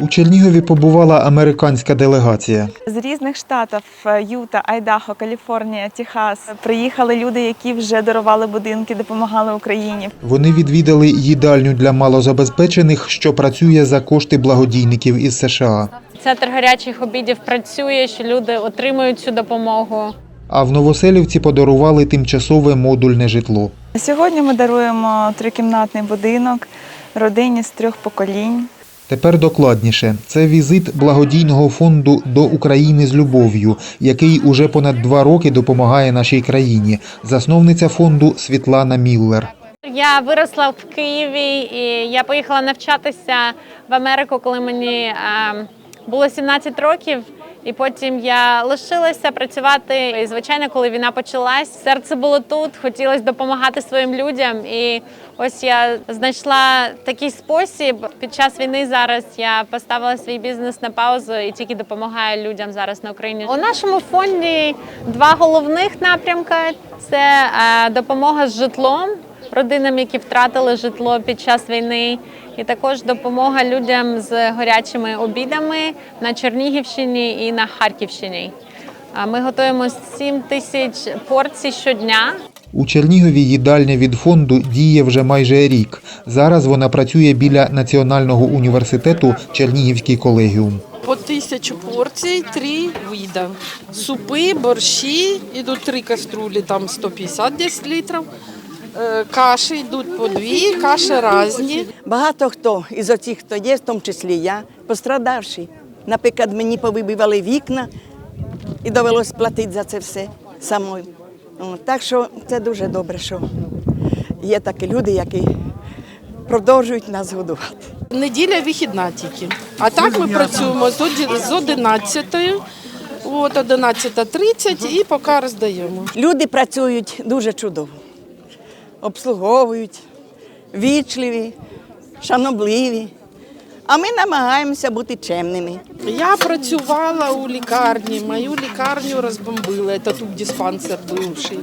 У Чернігові побувала американська делегація. З різних штатів е, Юта, Айдахо, Каліфорнія, Техас приїхали люди, які вже дарували будинки, допомагали Україні. Вони відвідали їдальню для малозабезпечених, що працює за кошти благодійників із США. Центр гарячих обідів працює, що люди отримують цю допомогу. А в Новоселівці подарували тимчасове модульне житло. Сьогодні ми даруємо трикімнатний будинок родині з трьох поколінь. Тепер докладніше. Це візит благодійного фонду до України з любов'ю, який уже понад два роки допомагає нашій країні. Засновниця фонду Світлана Міллер. Я виросла в Києві і я поїхала навчатися в Америку, коли мені е, було 17 років. І потім я лишилася працювати. І, звичайно, коли війна почалась, серце було тут, хотілося допомагати своїм людям. І ось я знайшла такий спосіб. Під час війни зараз я поставила свій бізнес на паузу і тільки допомагаю людям зараз на Україні. У нашому фонді два головних напрямки: це е, допомога з житлом родинам, які втратили житло під час війни, і також допомога людям з гарячими обідами на Чернігівщині і на Харківщині. А Ми готуємо 7 тисяч порцій щодня. У Чернігові їдальня від фонду діє вже майже рік. Зараз вона працює біля Національного університету Чернігівський колегіум. По тисячу порцій, три вида. Супи, борщі, йдуть три каструлі, там 150 десь літрів. Е, Каші йдуть по дві, каші різні. Багато хто із оцих, хто є, в тому числі я, пострадавший. Наприклад, мені повибивали вікна і довелось платити за це все самою. Так що це дуже добре, що є такі люди, які продовжують нас годувати. Неділя вихідна тільки. А так ми працюємо з 11, от 11.30 і поки роздаємо. Люди працюють дуже чудово, обслуговують, вічливі, шанобливі. А ми намагаємося бути чемними. Я працювала у лікарні, мою лікарню розбомбили, це тут диспансер бивший.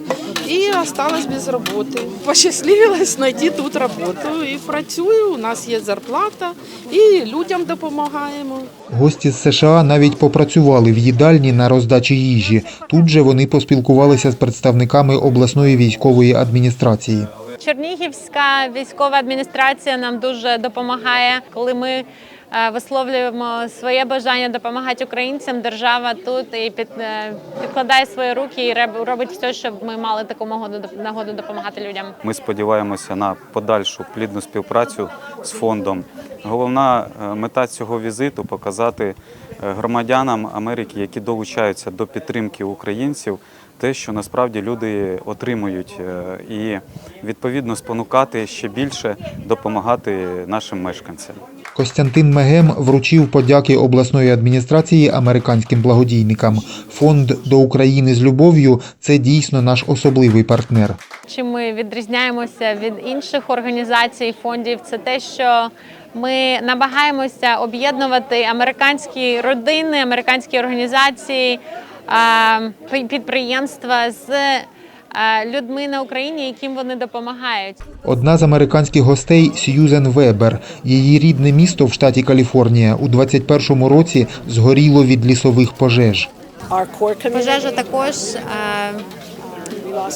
І осталась без роботи. Пощасливилась знайти тут роботу і працюю, у нас є зарплата, і людям допомагаємо. Гості з США навіть попрацювали в їдальні на роздачі їжі. Тут же вони поспілкувалися з представниками обласної військової адміністрації. Чернігівська військова адміністрація нам дуже допомагає, коли ми висловлюємо своє бажання допомагати українцям. Держава тут і під, е, підкладає свої руки і робить все, щоб ми мали таку нагоду допомагати людям. Ми сподіваємося на подальшу плідну співпрацю з фондом. Головна е, мета цього візиту показати е, громадянам Америки, які долучаються до підтримки українців, те, що насправді люди отримують, е, і відповідно спонукати ще більше допомагати нашим мешканцям. Костянтин Мегем вручив подяки обласної адміністрації американським благодійникам. Фонд до України з любов'ю це дійсно наш особливий партнер. Чим ми відрізняємося від інших організацій, фондів, це те, що ми намагаємося об'єднувати американські родини, американські організації, підприємства з людьми на Україні, яким вони допомагають. Одна з американських гостей Сьюзен Вебер. Її рідне місто в штаті Каліфорнія у 21-му році згоріло від лісових пожеж. Пожежа також е,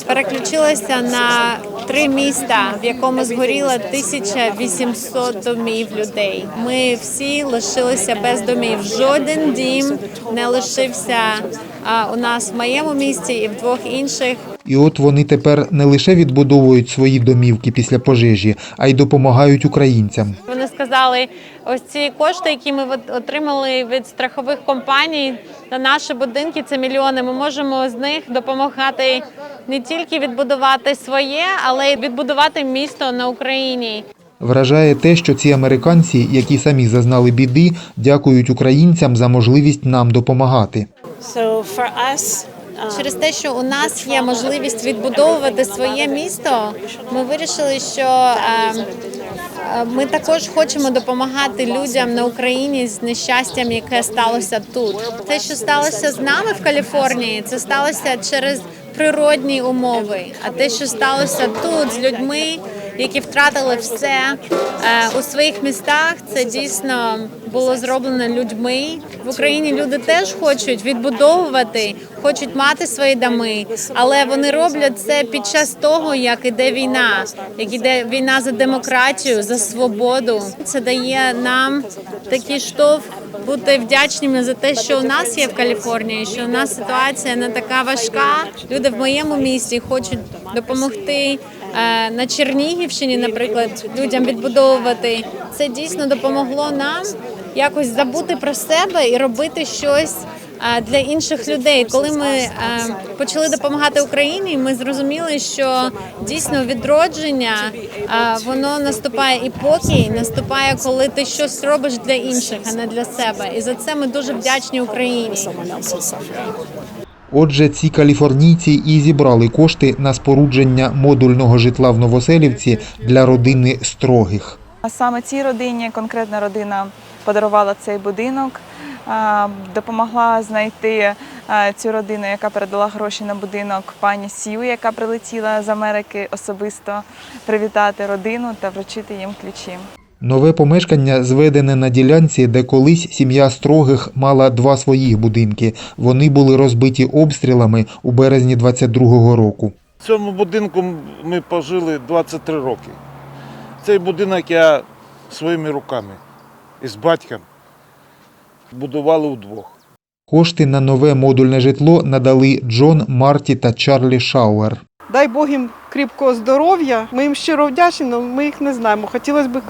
переключилася на три міста, в якому згоріло 1800 домів людей. Ми всі лишилися без домів. Жоден дім не лишився е, у нас в моєму місті і в двох інших. І от вони тепер не лише відбудовують свої домівки після пожежі, а й допомагають українцям. Вони сказали, ось ці кошти, які ми от- отримали від страхових компаній на наші будинки, це мільйони. Ми можемо з них допомагати не тільки відбудувати своє, але й відбудувати місто на Україні. Вражає те, що ці американці, які самі зазнали біди, дякують українцям за можливість нам допомагати. Через те, що у нас є можливість відбудовувати своє місто, ми вирішили, що е, е, ми також хочемо допомагати людям на Україні з нещастям, яке сталося тут. Те, що сталося з нами в Каліфорнії, це сталося через природні умови. А те, що сталося тут з людьми, які втратили все е, у своїх містах. Це дійсно було зроблено людьми. В Україні люди теж хочуть відбудовувати, хочуть мати свої доми, але вони роблять це під час того, як іде війна, як іде війна за демократію, за свободу. Це дає нам такий штовх бути вдячними за те, що у нас є в Каліфорнії, що у нас ситуація не така важка. Люди в моєму місті хочуть допомогти. Е, На Чернігівщині, наприклад, людям відбудовувати це дійсно допомогло нам якось забути про себе і робити щось е, для інших людей. Коли ми е, почали допомагати Україні, ми зрозуміли, що дійсно відродження воно наступає і покій наступає, коли ти щось робиш для інших, а не для себе. І за це ми дуже вдячні Україні. Отже, ці каліфорнійці і зібрали кошти на спорудження модульного житла в Новоселівці для родини строгих. Саме цій родині конкретна родина подарувала цей будинок, допомогла знайти цю родину, яка передала гроші на будинок пані Сію, яка прилетіла з Америки особисто привітати родину та вручити їм ключі. Нове помешкання зведене на ділянці, де колись сім'я строгих мала два своїх будинки. Вони були розбиті обстрілами у березні 22-го року. В цьому будинку ми пожили 23 роки. Цей будинок я своїми руками із батьком будували удвох. Кошти на нове модульне житло надали Джон, Марті та Чарлі Шауер. Дай Бог їм кріпкого здоров'я. Ми їм щиро вдячні, але ми їх не знаємо. Хотілося б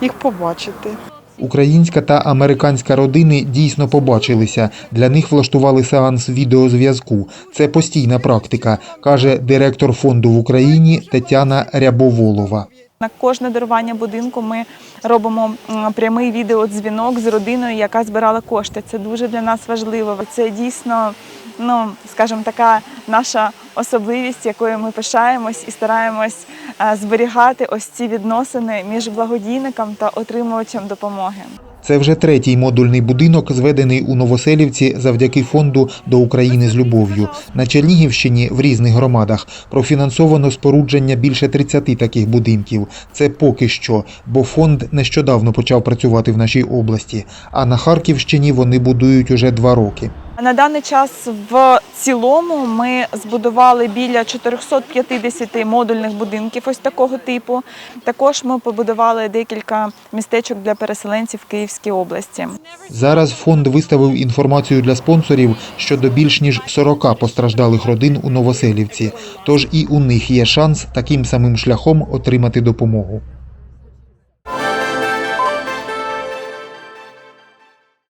їх побачити. Українська та американська родини дійсно побачилися. Для них влаштували сеанс відеозв'язку. Це постійна практика, каже директор фонду в Україні Тетяна Рябоволова. На кожне дарування будинку ми робимо прямий відеодзвінок з родиною, яка збирала кошти. Це дуже для нас важливо. Це дійсно, ну скажімо, така наша особливість, якою ми пишаємось і стараємось е, зберігати ось ці відносини між благодійником та отримувачем допомоги. Це вже третій модульний будинок, зведений у Новоселівці завдяки фонду до України з любов'ю. На Чернігівщині в різних громадах профінансовано спорудження більше 30 таких будинків. Це поки що, бо фонд нещодавно почав працювати в нашій області. А на Харківщині вони будують уже два роки. На даний час в цілому ми збудували біля 450 модульних будинків ось такого типу. Також ми побудували декілька містечок для переселенців в Київській області. Зараз фонд виставив інформацію для спонсорів щодо більш ніж 40 постраждалих родин у Новоселівці. Тож і у них є шанс таким самим шляхом отримати допомогу.